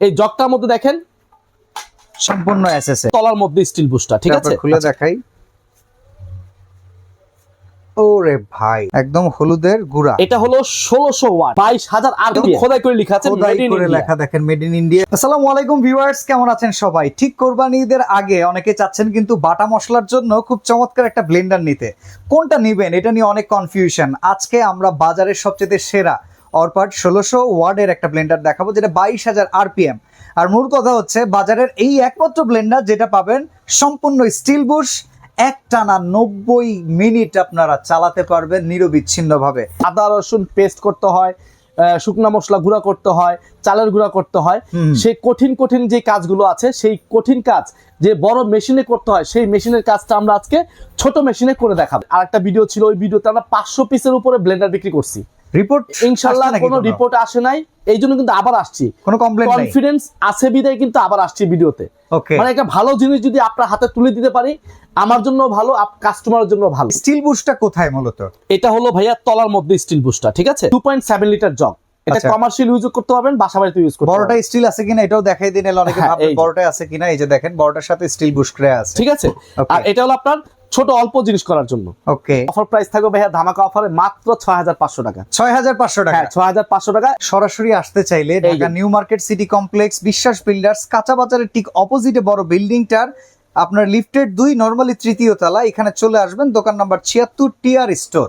এই জগটার মধ্যে দেখেন সম্পূর্ণ এসএস এ তলার মধ্যে স্টিল বুস্টার ঠিক আছে? খুলে আচ্ছা, দেখাই। ওরে ভাই একদম হলুদের গুড়া। এটা হলো ষোলোশো ওয়াট বাইশ হাজার আর খোদাই করে লেখা আছে খোদাই করে লেখা দেখেন মেড ইন ইন্ডিয়া আসসালামু আলাইকুম ভিউয়ার্স কেমন আছেন সবাই? ঠিক কোরবানি ঈদের আগে অনেকে চাচ্ছেন কিন্তু বাটা মশলার জন্য খুব চমৎকার একটা ব্লেন্ডার নিতে। কোনটা নিবেন? এটা নিয়ে অনেক কনফিউশন আজকে আমরা বাজারের সবচেয়ে সেরা অরপাট ষোলোশো ওয়ার্ডের একটা ব্লেন্ডার দেখাবো যেটা বাইশ হাজার আরপিএম। আর মূল কথা হচ্ছে বাজারের এই একমাত্র ব্লেন্ডার যেটা পাবেন সম্পূর্ণ স্টিল বুশ এক টানা নব্বই মিনিট আপনারা চালাতে পারবেন নিরবিচ্ছিন্ন ভাবে আদা রসুন পেস্ট করতে হয় শুকনা মশলা গুঁড়া করতে হয় চালের গুঁড়া করতে হয়। সেই কঠিন কঠিন যে কাজগুলো আছে সেই কঠিন কাজ যে বড় মেশিনে করতে হয় সেই মেশিনের কাজটা আমরা আজকে ছোট মেশিনে করে দেখাবো। আর একটা ভিডিও ছিল ওই ভিডিওতে আমরা পাঁচশো পিসের উপরে ব্লেন্ডার বিক্রি করছি। রিপোর্ট ইনশাল্লাহ কোনো রিপোর্ট আসে নাই। এই জন্য কিন্তু আবার আসছি। কোনো কমপ্লেন নাই? কনফিডেন্স আছে বিদায় কিন্তু আবার আসছি ভিডিওতে। ওকে মানে একটা ভালো জিনিস যদি আপনার হাতে তুলে দিতে পারি আমার জন্য ভালো কাস্টমারের জন্য ভালো। স্টিল বুশটা কোথায় মূলত? এটা হলো ভাইয়া তলার মধ্যে স্টিল বুস্টার ঠিক আছে? Two point seven litre jug এটা আচ্ছা। কমার্শিয়াল ইউজ করতে পারবেন বাসা বাড়িতে ইউজ করতে বড়টা স্টিল আছে কিনা এটাও দেখাই দিন অনেকে হ্যাঁ, যে। বড়টা আছে কিনা এই যে দেখেন বড়টার সাথে স্টিল বুশ করে আছে। ঠিক আছে? আর এটা হলো আপনার ছোট অল্প জিনিস করার জন্য। ওকে। অফার প্রাইস থাকবে ভাইয়া ধামাকা অফারে মাত্র ছয় হাজার পাঁচশো টাকা। ছয় হাজার পাঁচশো টাকা? হ্যাঁ ছয় হাজার পাঁচশো টাকা। সরাসরি আসতে চাইলে Dhaka new market city complex Biswas builders কাঁচা বাজারের ঠিক অপোজিটে বড় বিল্ডিংটার আপনার লিফটের দুই নর্মালি তৃতীয় তলা এখানে চলে আসবেন দোকান নাম্বার ছিয়াত্তর টিআর স্টোর।